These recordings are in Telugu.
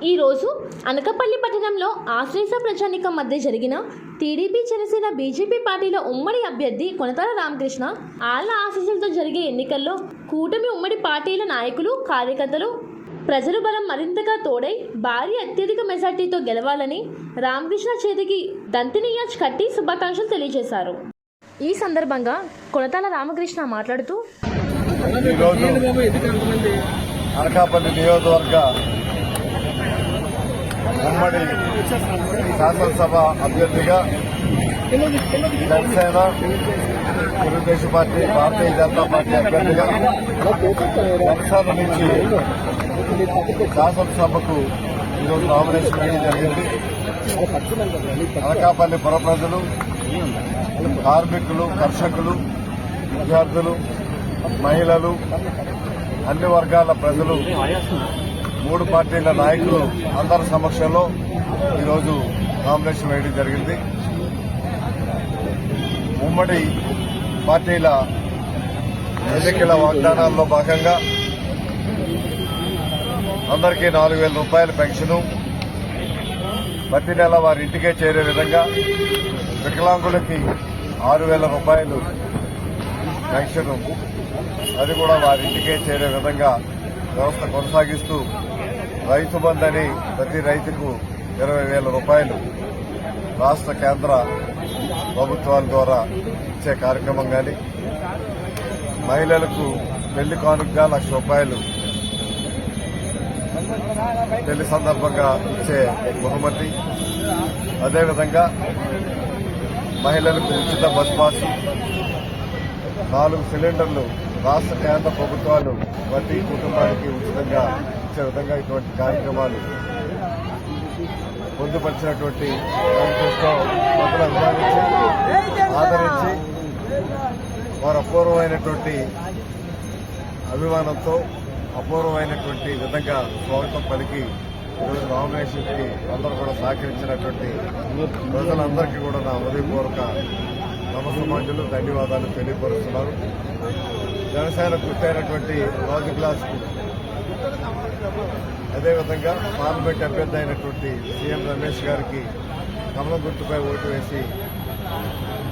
ఈరోజు అనకపల్లి పట్టణంలో ఆశ్రయిత ప్రజానికం మధ్య జరిగిన టీడీపీ జనసేన బీజేపీ పార్టీల ఉమ్మడి అభ్యర్థి కొనతాల రామకృష్ణ ఆళ్ళ ఆశీస్సులతో జరిగే ఎన్నికల్లో కూటమి ఉమ్మడి పార్టీల నాయకులు కార్యకర్తలు ప్రజలు బలం మరింతగా తోడై భారీ అత్యధిక మెజార్టీతో గెలవాలని రామకృష్ణ చేతికి దంతినియాజ్ కట్టి శుభాకాంక్షలు తెలియజేశారు. ఈ సందర్భంగా కొనతాల రామకృష్ణ మాట్లాడుతూ అనకాపల్లి నియోజకవర్గ ఉమ్మడి శాసనసభ అభ్యర్థిగా జనసేన తెలుగుదేశం పార్టీ భారతీయ జనతా పార్టీ అభ్యర్థిగా జనసేన నుంచి శాసనసభకు ఈరోజు నామినేషన్ వేయడం జరిగింది. అనకాపల్లి పుర ప్రజలు కార్మికులు కర్షకులు విద్యార్థులు మహిళలు అన్ని వర్గాల ప్రజలు మూడు పార్టీల నాయకులు అందరి సమక్షంలో ఈరోజు నామినేషన్ వేయడం జరిగింది. ఉమ్మడి పార్టీల ఎన్నికల వాగ్దానాల్లో భాగంగా అందరికీ నాలుగు వేల రూపాయల పెన్షను. ప్రతి నెల వారి ఇంటికే చేరే విధంగా వికలాంగులకి ఆరు వేల రూపాయలు పెన్షన్. అది కూడా వారి ఇంటికే చేరే విధంగా వ్యవస్థ కొనసాగిస్తూ రైతు బంధని ప్రతి రైతుకు ఇరవై వేల రూపాయలు రాష్ట్ర కేంద్ర ప్రభుత్వాల ద్వారా ఇచ్చే కార్యక్రమం కానీ మహిళలకు పెళ్ళి కానుకగా లక్ష రూపాయలు పెళ్ళి సందర్భంగా ఇచ్చే బహుమతి. అదేవిధంగా మహిళలకు ఉచిత బస్ పాసు నాలుగు సిలిండర్లు రాష్ట్ర కేంద్ర ప్రభుత్వాలు ప్రతి కుటుంబానికి ఉచితంగా ఇచ్చే విధంగా ఇటువంటి కార్యక్రమాలు పొందుపరిచినటువంటి మేనిఫెస్టో ప్రజలు అభిమానించి ఆదరించి వారు అపూర్వమైనటువంటి అభిమానంతో అపూర్వమైనటువంటి విధంగా స్వాగతం పలికి ఈరోజు నామినేషన్కి అందరూ కూడా సహకరించినటువంటి ప్రజలందరికీ కూడా నా హృదయపూర్వక నమస్సమాజులు ధన్యవాదాలు తెలియపరుస్తున్నారు. జనసేన గుర్తైనటువంటి రాజు గ్లాస్ అదేవిధంగా పార్లమెంట్ అభ్యర్థి అయినటువంటి సీఎం రమేష్ గారికి కమలం గుర్తుపై ఓటు వేసి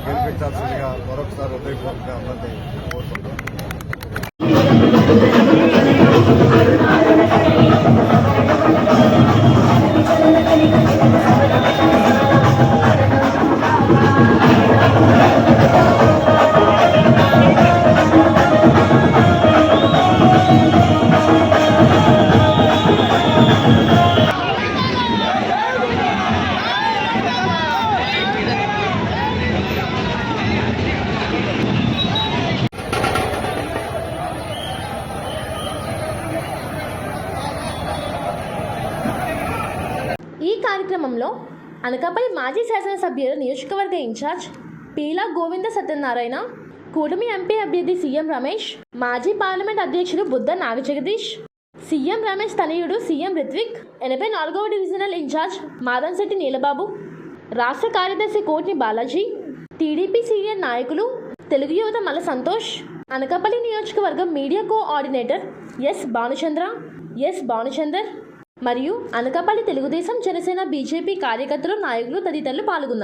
గెలిపించాల్సిందిగా మరొకసారి హృదయపూర్వక అభ్యర్థి కోరుతున్నాం కార్యక్రమంలో అనకాపల్లి మాజీ శాసనసభ్యులు నియోజకవర్గ ఇన్ఛార్జ్ పీలా గోవింద సత్యనారాయణ కూటమి ఎంపీ అభ్యర్థి సీఎం రమేష్ మాజీ పార్లమెంట్ అధ్యక్షుడు బుద్ధ నాగజగదీష్ సీఎం రమేష్ తనయుడు సీఎం రిత్విక్ ఎనభై నాలుగవ డివిజనల్ ఇన్ఛార్జ్ మాదంశెట్టి నీలబాబు రాష్ట్ర కార్యదర్శి కోటి బాలాజీ టీడీపీ సీనియర్ నాయకులు తెలుగు యువత మల్ల సంతోష్ అనకాపల్లి నియోజకవర్గం media coordinator S Bhanuchandra S Bhanuchander మరియు అనకాపల్లి తెలుగుదేశం జనసేన బీజేపీ కార్యకర్తలు నాయకులు తదితరులు పాల్గొన్నారు.